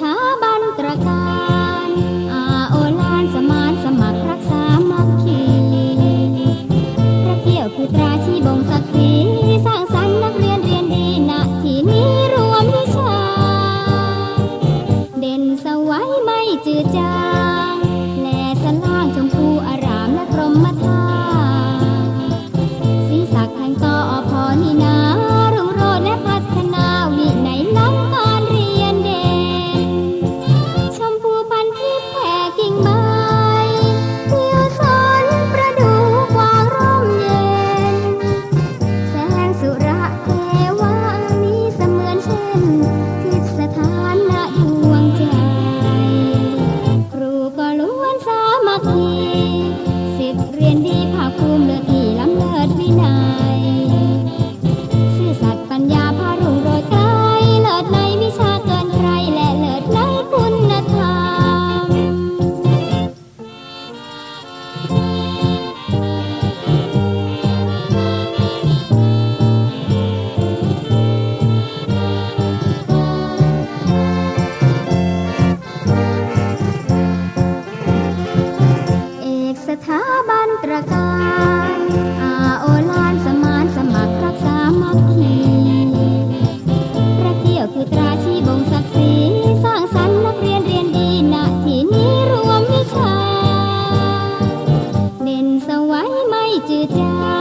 ถาบ มื อาโอลานสมานสมัครรักามัคคีพระเกียวคืราชีบ่งศักดิ์ศรีสร้างสรรค์นักเรียนเรียนดีณที่นี้รวมวิชา เด่นสวัยไม่จืดจาง